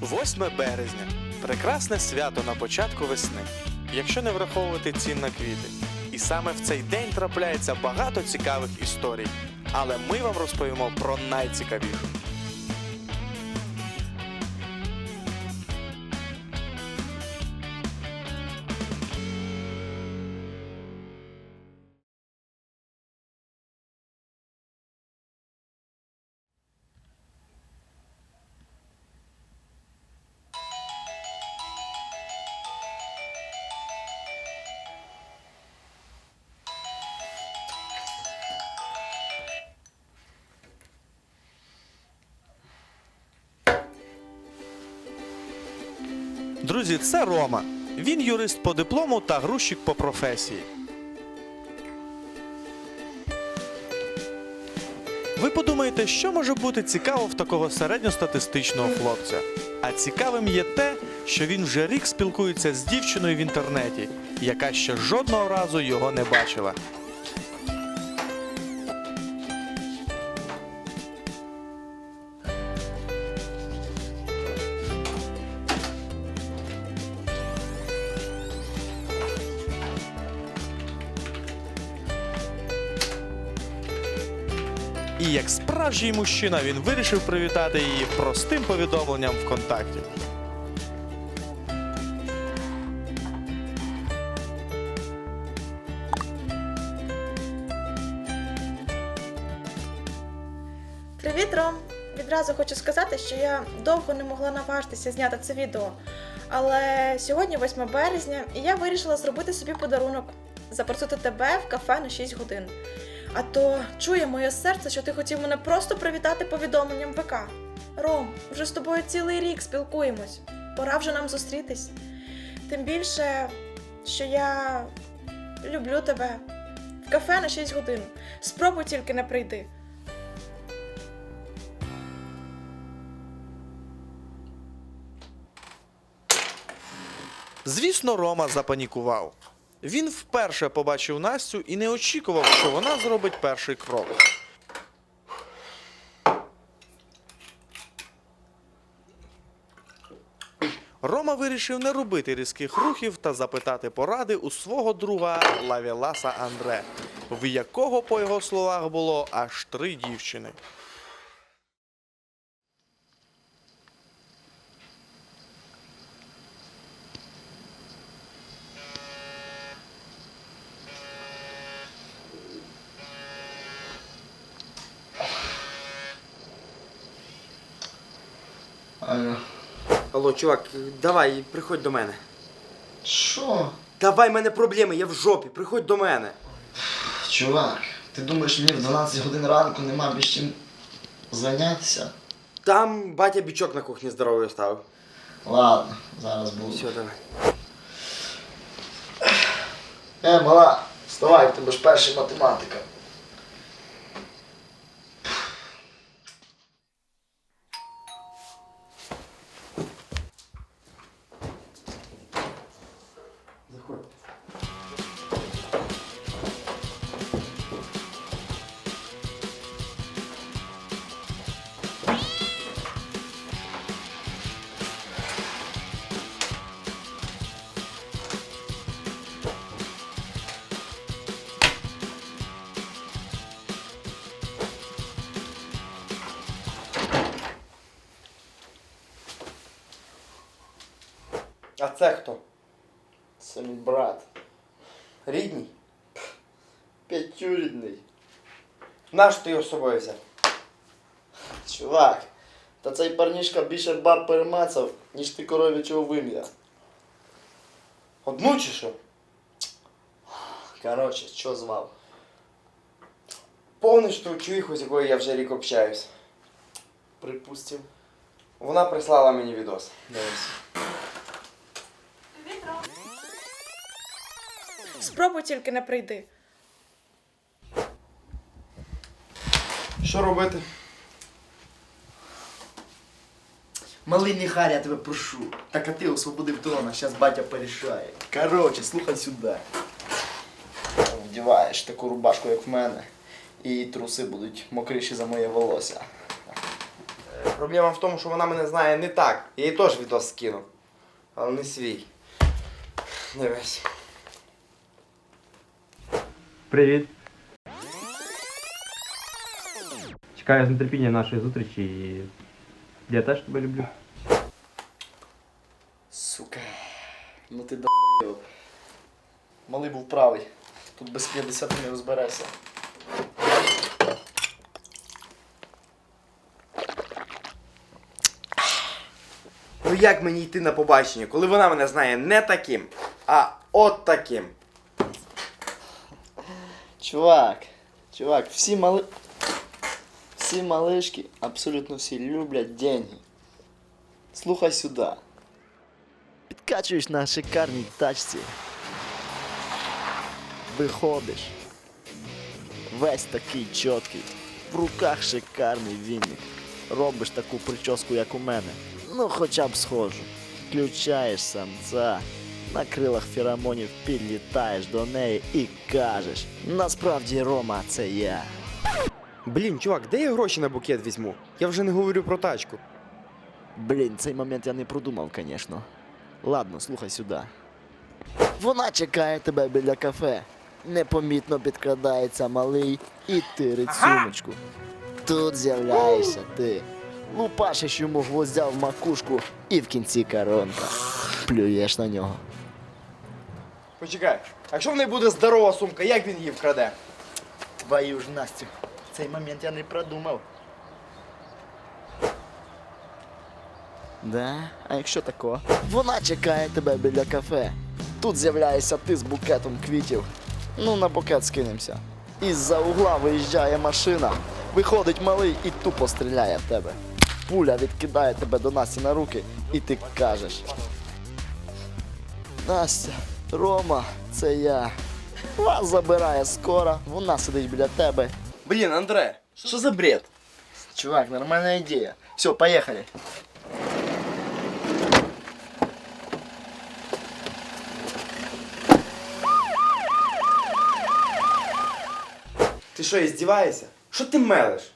8 березня прекрасне свято на початку весни, якщо не враховувати цін на квіти. І саме в цей день трапляється багато цікавих історій. Але ми вам розповімо про найцікавішу. Друзі, це Рома. Він юрист по диплому та грузчик по професії. Ви подумаєте, що може бути цікаво в такого середньостатистичного хлопця? А цікавим є те, що він вже рік спілкується з дівчиною в інтернеті, яка ще жодного разу його не бачила. І як справжній мужчина він вирішив привітати її простим повідомленням ВКонтакті. Привіт, Ром! Відразу хочу сказати, що я довго не могла наважитися зняти це відео. Але сьогодні 8 березня, і я вирішила зробити собі подарунок запросити тебе в кафе на 6 годин. А то чує моє серце, що ти хотів мене просто привітати повідомленням ВК. Ром, вже з тобою цілий рік спілкуємось. Пора вже нам зустрітись. Тим більше, що я люблю тебе. В кафе на 6 годин. Спробуй тільки не прийди. Звісно, Рома запанікував. Він вперше побачив Настю і не очікував, що вона зробить перший крок. Рома вирішив не робити різких рухів та запитати поради у свого друга Лавіласа Андре, в якого, по його словах, було аж три дівчини. Алло. Алло, чувак, давай, приходь до мене. Що? Давай, в мене проблеми, я в жопі, приходь до мене. Чувак, ти думаєш, мені в 12 годин ранку нема більш чим зайнятися? Там батя бічок на кухні здоровий оставив. Ладно, зараз буду. Все, давай. Е, мала, вставай, в тебе ж перша математика. А це хто? Це мій брат. Рідній? П'ятюрідний. Наш ти його з собою взяв? Чувак, та цей парнішка більше баб перемацав, ніж ти коров'ячого вим'я. Одну чи що? Коротше, що звав? Повниш ту чуїху, з якою я вже рік общаюсь. Припустив. Вона прислала мені відос. Дивись. Спробуй тільки не прийди. Що робити? Малий Міхар, я тебе прошу. Так а ти освободив трона, зараз батя порішає. Короче, слухай сюди. Вдіваєш таку рубашку, як в мене, і труси будуть мокріші за моє волосся. Проблема в тому, що вона мене знає не так. Я їй теж відос скинув. Але не свій. Дивись. Привіт. Чекаю з нетерпінням нашої зустрічі і я теж тебе люблю. Сука. Ну ти долбойоб. Малий був правий. Тут без 50 не розберешся. Ну як мені йти на побачення, коли вона мене знає не таким, а от таким. Чувак, чувак, всі мали. Всі малишки, абсолютно всі люблять деньги. Слухай сюди. Підкачуєш на шикарній тачці. Виходиш. Весь такий чіткий. В руках шикарний вінник. Робиш таку прическу, як у мене. Ну, хоча б схожу. Включаєш самця. На крилах феромонів підлітаєш до неї і кажеш: насправді Рома, це я. Блін, чувак, де я гроші на букет візьму? Я вже не говорю про тачку. Блін, цей момент я не продумав, звісно. Ладно, слухай сюди. Вона чекає тебе біля кафе. Непомітно підкрадається малий і тирить сумочку. Тут з'являєшся ти. Лупашиш йому гвоздя в макушку і в кінці коронка. Плюєш на нього. Почекай, а якщо в неї буде здорова сумка, як він її вкраде? Твою ж Настю, цей момент я не продумав. Да? А якщо тако? Вона чекає тебе біля кафе. Тут з'являєшся ти з букетом квітів. Ну, на букет скинемося. Із-за угла виїжджає машина. Виходить малий і тупо стріляє в тебе. Пуля відкидає тебе до Насті на руки, і ти кажеш. Настя, Рома, це я. Вас забирає скоро, вона сидить біля тебе. Блін, Андре, що за бред? Чувак, нормальная идея. Все, поехали. Ти що, іздіваєшся? Що ти мелиш?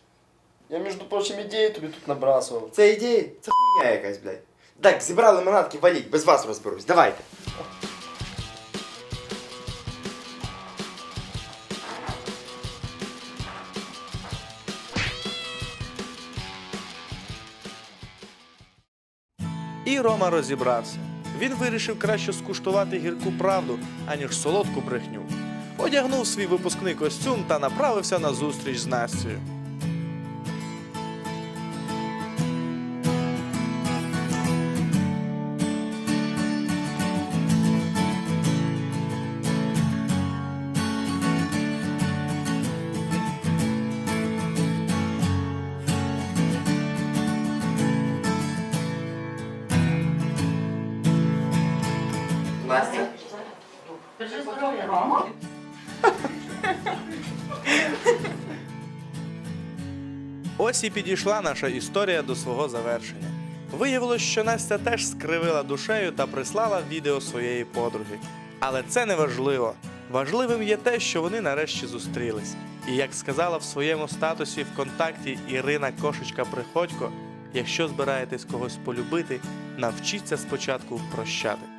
Я, между прочим, идею тобі тут набрасывал. Це ідеї? Це хуйня якась, блядь. Так, зібрали манатки, валіть, без вас розберусь. Давайте. І Рома розібрався. Він вирішив краще скуштувати гірку правду, аніж солодку брехню. Одягнув свій випускний костюм та направився на зустріч з Настю. Ось і підійшла наша історія до свого завершення. Виявилось, що Настя теж скривила душею та прислала відео своєї подруги. Але це не важливо. Важливим є те, що вони нарешті зустрілись. І як сказала в своєму статусі ВКонтакті Ірина Кошечка Приходько, якщо збираєтесь когось полюбити, навчіться спочатку прощати.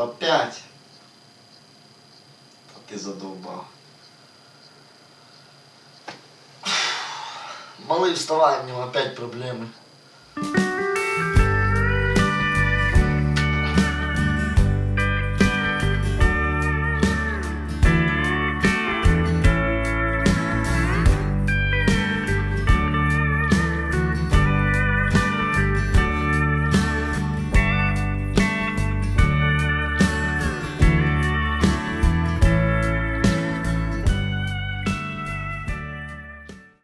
Что, опять? А ты задолбал. Малый, вставай, у него опять проблемы.